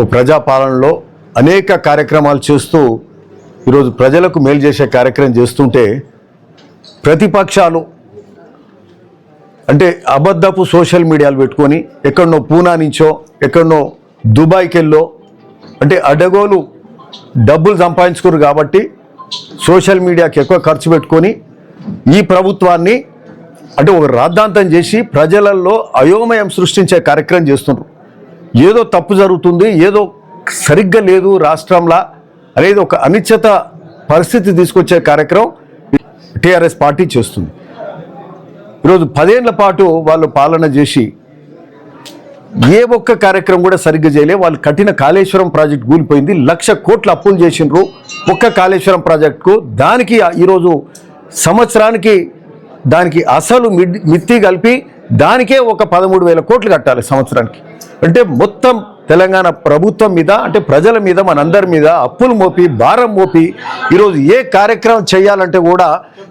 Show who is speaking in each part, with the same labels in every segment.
Speaker 1: ఓ ప్రజాపాలనలో అనేక కార్యక్రమాలు చేస్తూ ఈరోజు ప్రజలకు మేలు చేసే కార్యక్రమం చేస్తుంటే ప్రతిపక్షాలు అంటే అబద్ధపు సోషల్ మీడియాలు పెట్టుకొని ఎక్కడనో పూనా నుంచో ఎక్కడనో దుబాయ్కి వెళ్ళో అంటే అడగోలు డబ్బులు సంపాదించుకోరు కాబట్టి సోషల్ మీడియాకి ఎక్కువ ఖర్చు పెట్టుకొని ఈ ప్రభుత్వాన్ని అంటే ఒక రాద్ధాంతం చేసి ప్రజలలో అయోమయం సృష్టించే కార్యక్రమం చేస్తున్నారు. ఏదో తప్పు జరుగుతుంది ఏదో సరిగ్గా లేదు రాష్ట్రంలో అనేది ఒక అనిశ్చిత పరిస్థితి తీసుకొచ్చే కార్యక్రమం టీఆర్ఎస్ పార్టీ చేస్తుంది. ఈరోజు పదేళ్ళ పాటు వాళ్ళు పాలన చేసి ఏ ఒక్క కార్యక్రమం కూడా సరిగ్గా చేయలే. వాళ్ళు కఠిన కాళేశ్వరం ప్రాజెక్ట్ కూలిపోయింది లక్ష కోట్ల అప్పులు చేసిండ్రు. ఒక్క కాళేశ్వరం ప్రాజెక్టుకు దానికి ఈరోజు సంవత్సరానికి దానికి అసలు మిడ్ మిత్తి కలిపి దానికే ఒక పదమూడు వేల కోట్లు కట్టాలి సంవత్సరానికి. అంటే మొత్తం తెలంగాణ ప్రభుత్వం మీద అంటే ప్రజల మీద మనందరి మీద అప్పులు మోపి భారం మోపి ఈరోజు ఏ కార్యక్రమం చేయాలంటే కూడా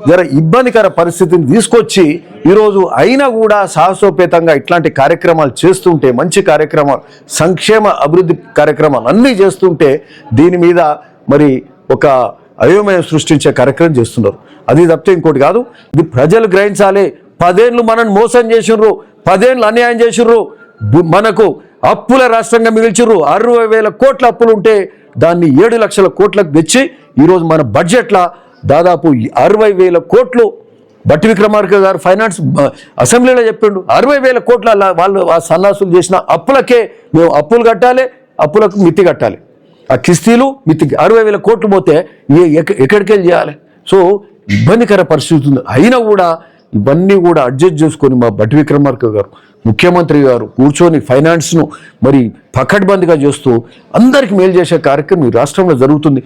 Speaker 1: జర ఇబ్బందికర పరిస్థితిని తీసుకొచ్చి ఈరోజు అయినా కూడా సాహసోపేతంగా ఇట్లాంటి కార్యక్రమాలు చేస్తుంటే మంచి కార్యక్రమాలు సంక్షేమ అభివృద్ధి కార్యక్రమాలు అన్నీ చేస్తుంటే దీని మీద మరి ఒక అయోమయం సృష్టించే కార్యక్రమం చేస్తున్నారు. అది తప్పితే ఇంకోటి కాదు ఇది ప్రజలు గ్రహించాలి పదేళ్ళు మనల్ని మోసం చేసిర్రు పదేళ్ళు అన్యాయం చేసిర్రు మనకు అప్పుల రాష్ట్రంగా మిగిల్చిర్రు అరవై వేల కోట్ల అప్పులు ఉంటే దాన్ని ఏడు లక్షల కోట్లకు తెచ్చి ఈరోజు మన బడ్జెట్లో దాదాపు అరవై వేల కోట్లు బట్టి విక్రమార్క గారు ఫైనాన్స్ అసెంబ్లీలో చెప్పిండు. అరవై వేల కోట్ల వాళ్ళు ఆ సన్నాసులు చేసిన అప్పులకే మేము అప్పులు కట్టాలి అప్పులకు మిత్తి కట్టాలి. ఆ కిస్తీలు మితి అరవై వేల కోట్లు పోతే ఏ ఎక్క- ఎక్కడికి వెళ్ళి చేయాలి? సో ఇబ్బందికర పరిస్థితి ఉంది. అయినా కూడా ఇవన్నీ కూడా అడ్జస్ట్ చేసుకొని మా బట్టి విక్రమార్క గారు ముఖ్యమంత్రి గారు కూర్చొని ఫైనాన్స్ను మరి పకడ్బందీగా చేస్తూ అందరికి మేలు చేసే కార్యక్రమం ఈ రాష్ట్రంలో జరుగుతుంది.